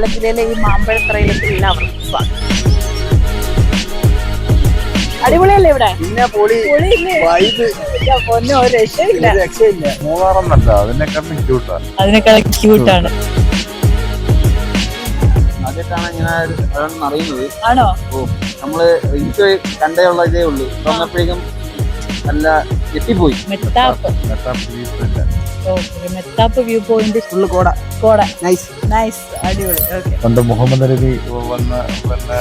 കൊല്ലം ജില്ലയിലെ ഈ മാമ്പഴത്തറയിലേക്ക് എല്ലാവർക്കും സ്വാഗതം. അടിപൊളിയല്ലേ ഇവിടെ? പിന്നെ പൊളി വൈബ്. ഇല്ല, പൊന്നോ ഒരു രക്ഷയില്ല. രക്ഷയില്ല. മൂന്നാറെന്നല്ല അതിനെക്കാട്ടും ക്യൂട്ടാണ് അതിനേക്കാൾ ക്യൂട്ടാണ് ആദ്യമായിട്ടാണ് ഇങ്ങനെ ഒരു അതൊന്നും അറിയുന്നത്. ആണോ? നമ്മൾ എനിക്ക് കണ്ടേ ഉള്ള ഇതേ ഉള്ളൂ. വന്നപ്പോഴേക്കും നല്ല Methapp. Okay Methapp view point full കോട. കോട. നൈസ് നൈസ് അടിപൊളി. ഓക്കെ പണ്ട് മുഹമ്മദ് നബി വന്ന് പിന്നെ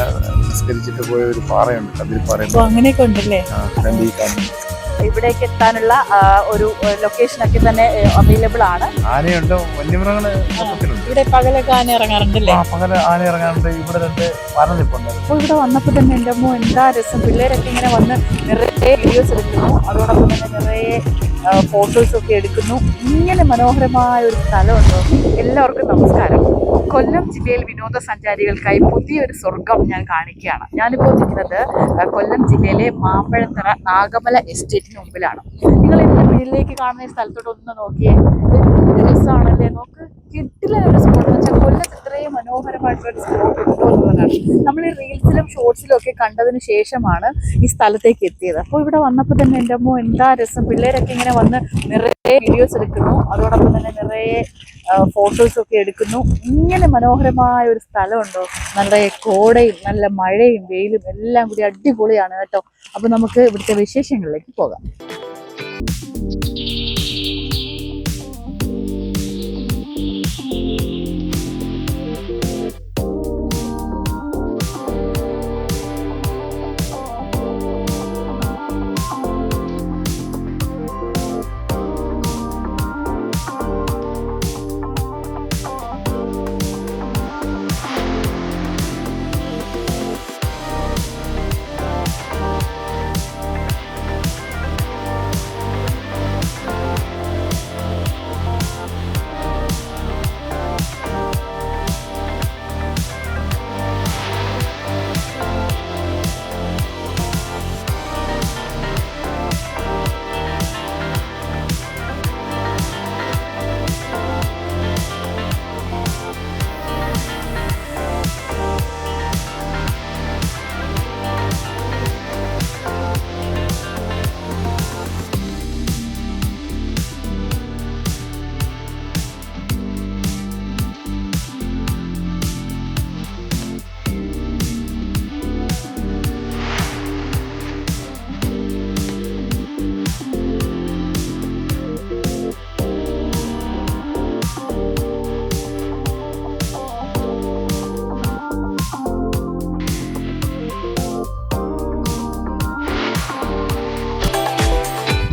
നിസ്കരിച്ചിട്ട് പോയ ഒരു പാറയുണ്ട്. കതിരിപ്പാറ അപ്പൊ അങ്ങനെയൊക്കെ ഉണ്ടല്ലേ? ഇവിടേക്ക് എത്താനുള്ള ഒരു ലൊക്കേഷൻ ഒക്കെ തന്നെ അവൈലബിൾ ആണ്. ആനയുണ്ട്? വന്യമൃഗങ്ങൾ മൊത്തത്തിലുണ്ട് ഇവിടെ പകലൊക്കെ ആന ഇറങ്ങാറുണ്ടല്ലേ? പകൽ ആന ഇറങ്ങാറുണ്ട്. ഇവിടെ രണ്ട് പന നിപ്പുണ്ട് അപ്പോൾ ഇവിടെ വന്നപ്പോൾ തന്നെ എന്റെ അമ്മ എന്താ രസം. പിള്ളേരൊക്കെ ഇങ്ങനെ വന്ന് നിറയെ വീഡിയോസ് എടുക്കുന്നു. അതോടൊപ്പം തന്നെ നിറയെ ഫോട്ടോസ് ഒക്കെ എടുക്കുന്നു. ഇങ്ങനെ മനോഹരമായ ഒരു സ്ഥലമുണ്ടോ. എല്ലാവർക്കും നമസ്കാരം. കൊല്ലം ജില്ലയിൽ വിനോദസഞ്ചാരികൾക്കായി പുതിയൊരു സ്വർഗം ഞാൻ കാണിക്കുകയാണ്. ഞാനിപ്പോൾ നിൽക്കുന്നത് കൊല്ലം ജില്ലയിലെ മാമ്പഴത്തറ നാഗമല എസ്റ്റേറ്റിന് മുമ്പിലാണ്. നിങ്ങൾ എന്റെ വീട്ടിലേക്ക് കാണുന്ന ഈ സ്ഥലത്തോട്ട് ഒന്ന് നോക്കിയേ. എന്ത് രസമാണല്ലേ നോക്ക്. കിട്ടില്ല സ്പോട്ട് വെച്ചാൽ കൊല്ലത്ത് ഇത്രയും മനോഹരമായിട്ടുള്ള ഒരു സ്പോട്ട് എന്നുള്ളതാണ്. നമ്മൾ ഈ റീൽസിലും ഷോർട്സിലും ഒക്കെ കണ്ടതിന് ശേഷമാണ് ഈ സ്ഥലത്തേക്ക് എത്തിയത്. അപ്പോൾ ഇവിടെ വന്നപ്പോൾ തന്നെ എന്റെ അമ്മ എന്താ രസം? പിള്ളേരൊക്കെ ഇങ്ങനെ വന്ന് നിറയെ വീഡിയോസ് എടുക്കുന്നു. അതോടൊപ്പം തന്നെ നിറയെ ഫോട്ടോസൊക്കെ എടുക്കുന്നു. ഇങ്ങനെ മനോഹരമായ ഒരു സ്ഥലമുണ്ടോ? നല്ല കോടയും നല്ല മഴയും വെയിലും എല്ലാം കൂടി അടിപൊളിയാണ് കേട്ടോ. അപ്പോൾ നമുക്ക് ഇവിടുത്തെ വിശേഷങ്ങളിലേക്ക് പോകാം.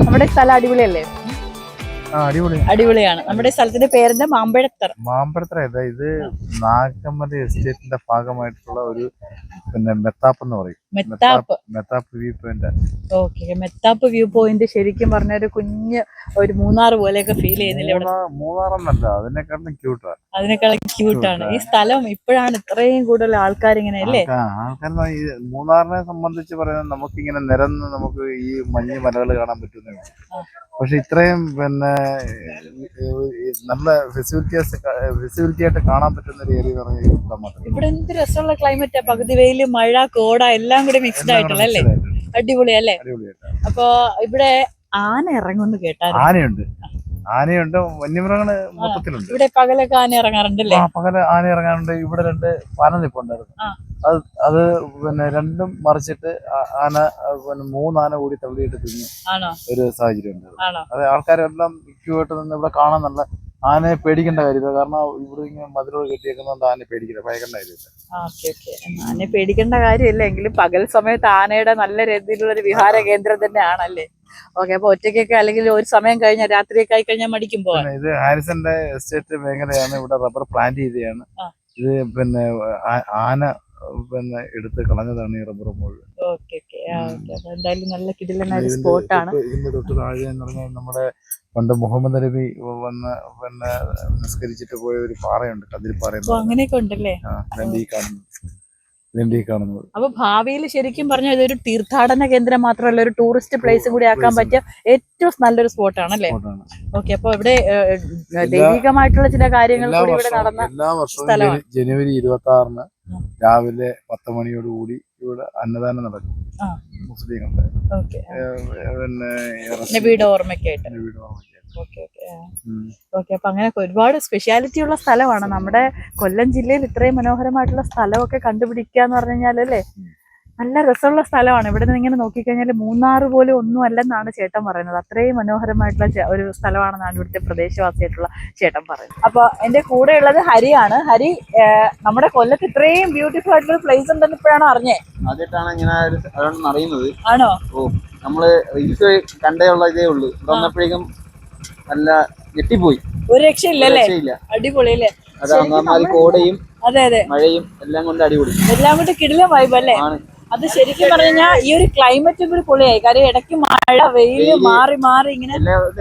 നമ്മുടെ സ്ഥലം അടിപൊളിയല്ലേ? അടിപൊളിയാണ്. നമ്മുടെ സ്ഥലത്തിന്റെ പേരെന്താ? മാമ്പഴത്തറ. മാമ്പഴത്തറ ഇത് നാഗമല എസ്റ്റേറ്റിന്റെ ഭാഗമായിട്ടുള്ള ഒരു പിന്നെ മെത്താപ്പ് എന്ന് പറയും. Methapp. Methapp view point okay Methapp view point ശരിക്കും പറഞ്ഞ ഒരു കുഞ്ഞ് ഒരു മൂന്നാർ പോലെയൊക്കെ ഫീൽ ചെയ്യുന്നില്ല മൂന്നാറെന്നല്ല അതിനെക്കാട്ടും ക്യൂട്ടാണ് അതിനേക്കാളും ക്യൂട്ടാണ് ഈ സ്ഥലം ഇപ്പോഴാണ് ഇത്രയും കൂടുതൽ ആൾക്കാർ ഇങ്ങനെ അല്ലേ ആൾക്കാർ ഈ മൂന്നാറിനെ സംബന്ധിച്ച് പറയുന്നത് നമുക്കിങ്ങനെ നിരന്ന് നമുക്ക് ഈ മഞ്ഞ് മലകൾ കാണാൻ പറ്റുന്നേ. പക്ഷെ ഇത്രയും പിന്നെ നല്ല ഫെസിലിറ്റീസ് ഫെസിലിറ്റി ആയിട്ട് കാണാൻ പറ്റുന്ന ഒരു ഏരിയ പറഞ്ഞാൽ ഇവിടെ എന്ത് രസമുള്ള ക്ലൈമറ്റാ പകുതി വെയിൽ മഴ കോട എല്ലാം കൂടി മിക്സ്ഡ് ആയിട്ടുള്ള അല്ലേ? അടിപൊളി അല്ലേ? അടിപൊളിയായിട്ട് അപ്പൊ ഇവിടെ ആന ഇറങ്ങുന്നു കേട്ടാ ആനയുണ്ട്. ആനയുണ്ട് വന്യമൃഗങ്ങൾ മൊത്തത്തിലുണ്ട്. ഇവിടെ പകലൊക്കെ ആന ഇറങ്ങാറുണ്ടല്ലേ? ആ പകൽ ആന ഇറങ്ങാറുണ്ട്. ഇവിടെ രണ്ട് പന നിപ്പുണ്ടായിരുന്നു. അത് അത് പിന്നെ രണ്ടും മറിച്ചിട്ട് ആന പിന്നെ മൂന്നാന കൂടി തള്ളിയിട്ട് തിന്നു ഒരു സാഹചര്യം ഉണ്ട് അതെ ആൾക്കാരെല്ലാം ആയിട്ട് നിന്ന് ഇവിടെ കാണാൻ നല്ല ആനയെ പേടിക്കേണ്ട കാര്യമില്ല. കാരണം ഇവിടെ ഇങ്ങനെ മതിലോട് കെട്ടിയേക്കുന്നതുകൊണ്ട് ആനയെ പേടിക്കില്ല. ഭയക്കേണ്ട കാര്യമില്ല. Okay okay. ആനയെ പേടിക്കേണ്ട കാര്യമില്ല. എങ്കിലും പകൽ സമയത്ത് ആനയുടെ നല്ല രീതിയിലുള്ള ഒരു വിഹാര കേന്ദ്രം തന്നെയാണല്ലേ? ഓക്കെ അപ്പൊ ഒറ്റയ്ക്കൊക്കെ അല്ലെങ്കിൽ ഒരു സമയം കഴിഞ്ഞാൽ രാത്രിയൊക്കെ ആയി കഴിഞ്ഞാൽ മടിക്കുമ്പോ ഇത് ഹാരിസന്റെ എസ്റ്റേറ്റ് മേഖലയാണ് ഇവിടെ റബ്ബർ പ്ലാന്റ് ചെയ്തതാണ്. ഇത് പിന്നെ ആന പിന്നെ എടുത്ത് കളഞ്ഞതാണ് ഈ റബ്ബർ മുഴുവൻ. എന്തായാലും നല്ല കിടിലനായ ഒരു ഇതിന്റെ സ്പോട്ടാണ് തൊട്ട് ഇതിന്റെ തൊട്ട് താഴെ എന്ന് പറഞ്ഞാൽ നമ്മുടെ പണ്ട് മുഹമ്മദ് നബി വന്ന് പിന്നെ നിസ്കരിച്ചിട്ട് പോയ ഒരു പാറയുണ്ട് കതിരിപ്പാറ അങ്ങനെയൊക്കെ ഉണ്ടല്ലേ? ഈ കാണുന്നത്? കാണുന്നത്? അപ്പൊ ഭാവിയിൽ ശരിക്കും പറഞ്ഞാൽ ഇതൊരു തീർത്ഥാടന കേന്ദ്രം മാത്രമല്ല ഒരു ടൂറിസ്റ്റ് പ്ലേസ് കൂടി ആക്കാൻ. പറ്റിയ ഏറ്റവും നല്ലൊരു സ്പോട്ടാണ് അല്ലേ. ഓക്കെ അപ്പൊ ഇവിടെ ദൈവികമായിട്ടുള്ള ചില കാര്യങ്ങൾ കൂടി ഇവിടെ നടന്ന എല്ലാ വർഷവും. ജനുവരി ഇരുപത്തി ആറിന്. രാവിലെ പത്ത് മണിയോട് കൂടി ഇവിടെ അന്നദാനം നടക്കും. മുസ്ലിങ്ങളുടെ പിന്നെ ഇറച്ചി, നബിയുടെ ഓർമ്മയ്ക്കായിട്ട് പിന്നെ വീട് വാങ്ങിക്കാൻ. Okay okay. ഉം. ഓക്കെ അപ്പൊ അങ്ങനെ ഒരുപാട് സ്പെഷ്യാലിറ്റി ഉള്ള സ്ഥലമാണ്. നമ്മുടെ കൊല്ലം ജില്ലയിൽ ഇത്രയും മനോഹരമായിട്ടുള്ള സ്ഥലമൊക്കെ കണ്ടുപിടിക്കുക എന്ന് പറഞ്ഞു കഴിഞ്ഞാൽ അല്ലേ നല്ല രസമുള്ള സ്ഥലമാണ്. ഇവിടെ നിന്ന് ഇങ്ങനെ നോക്കിക്കഴിഞ്ഞാൽ മൂന്നാർ പോലും ഒന്നും അല്ലെന്നാണ് ചേട്ടൻ പറയുന്നത്. അത്രയും മനോഹരമായിട്ടുള്ള ഒരു സ്ഥലമാണെന്നാണ് ഇവിടുത്തെ പ്രദേശവാസിയായിട്ടുള്ള ചേട്ടൻ പറയുന്നത്. അപ്പൊ എന്റെ കൂടെ ഉള്ളത് ഹരിയാണ്. ഹരി നമ്മുടെ കൊല്ലത്ത് ഇത്രയും ബ്യൂട്ടിഫുൾ ആയിട്ടുള്ള പ്ലേസ് ഉണ്ടെന്ന് ഇപ്പോഴാണ് അറിഞ്ഞേ? ആദ്യമായിട്ടാണ് ഇങ്ങനെ അറിയുന്നത്. ആണോ? ഓ നമ്മൾ റീൽസ് കണ്ടേ ഉള്ള ഇതേ ഉള്ളൂ. ഇവിടെ വന്നപ്പോഴേക്കും നല്ല ഞെട്ടിപ്പോയി. ഒരു രക്ഷയില്ലല്ലേ? രക്ഷയില്ല. അടിപൊളി അല്ലേ? അത് അമ്മമാരി കോടയും അതെ അതെ. മഴയും എല്ലാം കൊണ്ട് അടിപൊളി. എല്ലാം കൊണ്ട് കിടിലം വൈബ് അല്ലേ? ആണ്. അത് ശരിക്കും പറഞ്ഞാൽ ഈ ഒരു ക്ലൈമറ്റും കൂടി പൊളിയായി. കാര്യം ഇടയ്ക്ക് മഴ വെയിൽ. മാറി മാറി ഇങ്ങനെ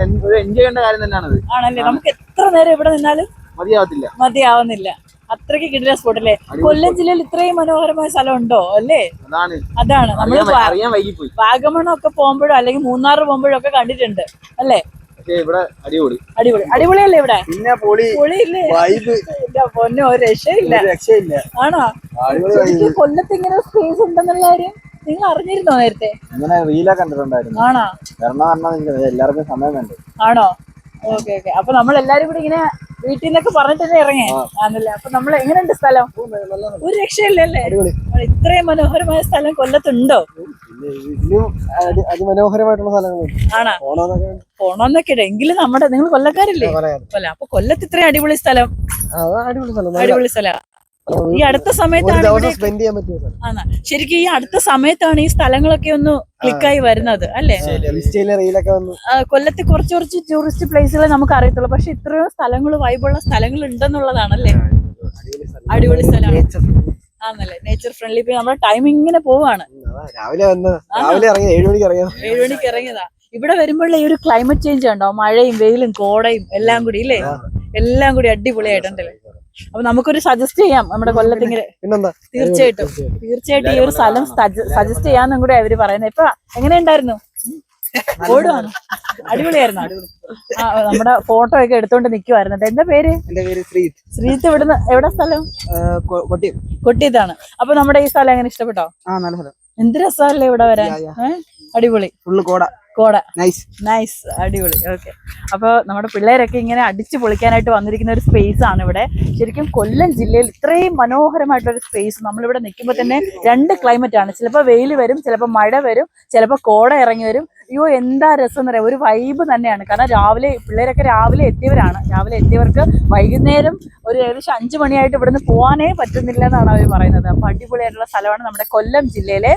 എൻജോയ് ചെയ്യേണ്ട കാര്യം തന്നെയാണ് ആണല്ലേ? നമുക്ക് എത്ര നേരം ഇവിടെ നിന്നാലും മതിയാവത്തില്ല. മതിയാവുന്നില്ല. അത്രയ്ക്ക് കിടില സ്പോട്ട് അല്ലേ? കൊല്ലം ജില്ലയിൽ ഇത്രയും മനോഹരമായ സ്ഥലം ഉണ്ടോ? അല്ലേ? അതാണ്. നമ്മൾ വാഗമൺ ഒക്കെ പോകുമ്പോഴോ അല്ലെങ്കിൽ മൂന്നാറ് പോകുമ്പോഴോ ഒക്കെ കണ്ടിട്ടുണ്ട്. അല്ലേ? ഇവിടെ അടിപൊളി. അടിപൊളി. അടിപൊളിയല്ലേ ഇവിടെ? പിന്നെ പൊളി പൊളിയില്ലേ? വൈബ് പൊന്നോ രക്ഷയില്ല. രക്ഷയില്ല. ആണോ? കൊല്ലത്ത് ഇങ്ങനെ സ്പേസ് ഉണ്ടെന്നുള്ള കാര്യം നിങ്ങൾ അറിഞ്ഞിരുന്നോ നേരത്തെ? ഇങ്ങനെ റീലാ കണ്ടിട്ടുണ്ടായിരുന്നു. ആണോ? വരണം പറഞ്ഞാൽ എല്ലാവർക്കും സമയം വേണ്ടേ? ആണോ? Okay okay. അപ്പൊ നമ്മൾ എല്ലാരും കൂടി ഇങ്ങനെ വീട്ടിൽ നിന്നൊക്കെ പറഞ്ഞിട്ട് ഇറങ്ങി? ആണല്ലേ? അപ്പൊ നമ്മൾ എങ്ങനെയുണ്ട് സ്ഥലം? ഒരു രക്ഷയില്ലല്ലേ? ഇത്രയും മനോഹരമായ സ്ഥലം കൊല്ലത്തുണ്ടോ? അതിമനോഹരമായിട്ടുള്ള സ്ഥലങ്ങളുണ്ട് പോണോന്നൊക്കെ പോണോന്നൊക്കെ. എങ്കിലും നമ്മുടെ നിങ്ങൾ കൊല്ലക്കാരില്ലേ? കൊല്ല. അപ്പൊ കൊല്ലത്ത് ഇത്രയും അടിപൊളി സ്ഥലം. അടിപൊളി സ്ഥലം. അടിപൊളി സ്ഥലം. ഈ അടുത്ത സമയത്താണ് ശരിക്കും ഈ അടുത്ത സമയത്താണ് ഈ സ്ഥലങ്ങളൊക്കെ ഒന്ന് ക്ലിക്കായി വരുന്നത് അല്ലേ? കൊല്ലത്ത് കുറച്ച് കുറച്ച് ടൂറിസ്റ്റ് പ്ലേസുകളെ നമുക്ക് അറിയത്തുള്ളൂ പക്ഷെ ഇത്രയും സ്ഥലങ്ങൾ വൈബുള്ള സ്ഥലങ്ങൾ ഉണ്ടെന്നുള്ളതാണല്ലേ അടിപൊളി സ്ഥലമാണ്. ആണല്ലേ നേച്ചർ ഫ്രണ്ട്ലി ഇപ്പൊ നമ്മുടെ ടൈം ഇങ്ങനെ പോവാണ്. രാവിലെ വന്ന് രാവിലെ ഇറങ്ങി ഏഴു മണിക്ക് ഇറങ്ങിയത്. ഏഴു മണിക്ക് ഇറങ്ങിയതാ. ഇവിടെ വരുമ്പോഴുള്ള ഈ ഒരു ക്ലൈമറ്റ് ചേഞ്ച് ഉണ്ടോ? മഴയും വെയിലും കോടയും എല്ലാം കൂടി ഇല്ലേ? എല്ലാം കൂടി അടിപൊളിയായിട്ടുണ്ടല്ലേ അപ്പൊ നമുക്കൊരു സജസ്റ്റ് ചെയ്യാം. നമ്മുടെ കൊല്ലത്തിങ്ങനെ തീർച്ചയായിട്ടും. തീർച്ചയായിട്ടും ഈ ഒരു സ്ഥലം സജസ്റ്റ് ചെയ്യാന്നും കൂടെ അവർ പറയുന്നത്. ഇപ്പൊ എങ്ങനെയുണ്ടായിരുന്നു ഓടുവാണ്? അടിപൊളിയായിരുന്നു. ആ നമ്മുടെ ഫോട്ടോ ഒക്കെ എടുത്തോണ്ട് നിക്കുവായിരുന്നു. എന്താ പേര്? എന്റെ പേര് ശ്രീത് ശ്രീത്ത് ഇവിടുന്ന് എവിടെ സ്ഥലം? കൊട്ടിയം കൊട്ടിയതാണ് അപ്പൊ നമ്മുടെ ഈ സ്ഥലം എങ്ങനെ ഇഷ്ടപ്പെട്ടോ? ആ നല്ല സ്ഥലം. എന്ത് രസമല്ലേ ഇവിടെ വരാൻ? അടിപൊളി. ഫുള്ള് കോട. കോട. നൈസ് നൈസ് അടിപൊളി. ഓക്കെ അപ്പോൾ നമ്മുടെ പിള്ളേരൊക്കെ ഇങ്ങനെ അടിച്ചു പൊളിക്കാനായിട്ട് വന്നിരിക്കുന്ന ഒരു സ്പേസ് ആണ് ഇവിടെ. ശരിക്കും കൊല്ലം ജില്ലയിൽ ഇത്രയും മനോഹരമായിട്ടൊരു സ്പേസ് നമ്മളിവിടെ നിൽക്കുമ്പോൾ തന്നെ രണ്ട് ക്ലൈമറ്റ് ആണ്. ചിലപ്പോൾ വെയിൽ വരും ചിലപ്പോൾ മഴ വരും ചിലപ്പോൾ കോട ഇറങ്ങി വരും. അയ്യോ എന്താ രസം എന്ന് പറയാം ഒരു വൈബ് തന്നെയാണ്. കാരണം രാവിലെ പിള്ളേരൊക്കെ രാവിലെ എത്തിയവരാണ്. രാവിലെ എത്തിയവർക്ക് വൈകുന്നേരം ഒരു ഏകദേശം അഞ്ച് മണിയായിട്ട് ഇവിടുന്ന് പോകാനേ പറ്റുന്നില്ല എന്നാണ് അവർ പറയുന്നത്. അപ്പോൾ അടിപൊളിയായിട്ടുള്ള സ്ഥലമാണ് നമ്മുടെ കൊല്ലം ജില്ലയിലെ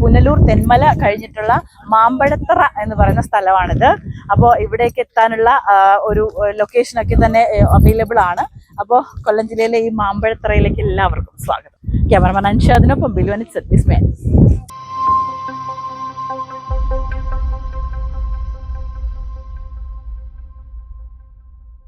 പുനലൂർ തെന്മല കഴിഞ്ഞിട്ടുള്ള മാമ്പഴത്തറ എന്ന് പറയുന്ന സ്ഥലമാണിത്. അപ്പോൾ ഇവിടേക്ക് എത്താനുള്ള ഒരു ലൊക്കേഷനൊക്കെ തന്നെ അവൈലബിൾ ആണ്. അപ്പോൾ കൊല്ലം ജില്ലയിലെ ഈ മാമ്പഴത്തറയിലേക്ക് എല്ലാവർക്കും സ്വാഗതം. ക്യാമറമാൻ അൻഷാദിനൊപ്പം ബിലുവനി സത്യസ്മേൻ മാൻ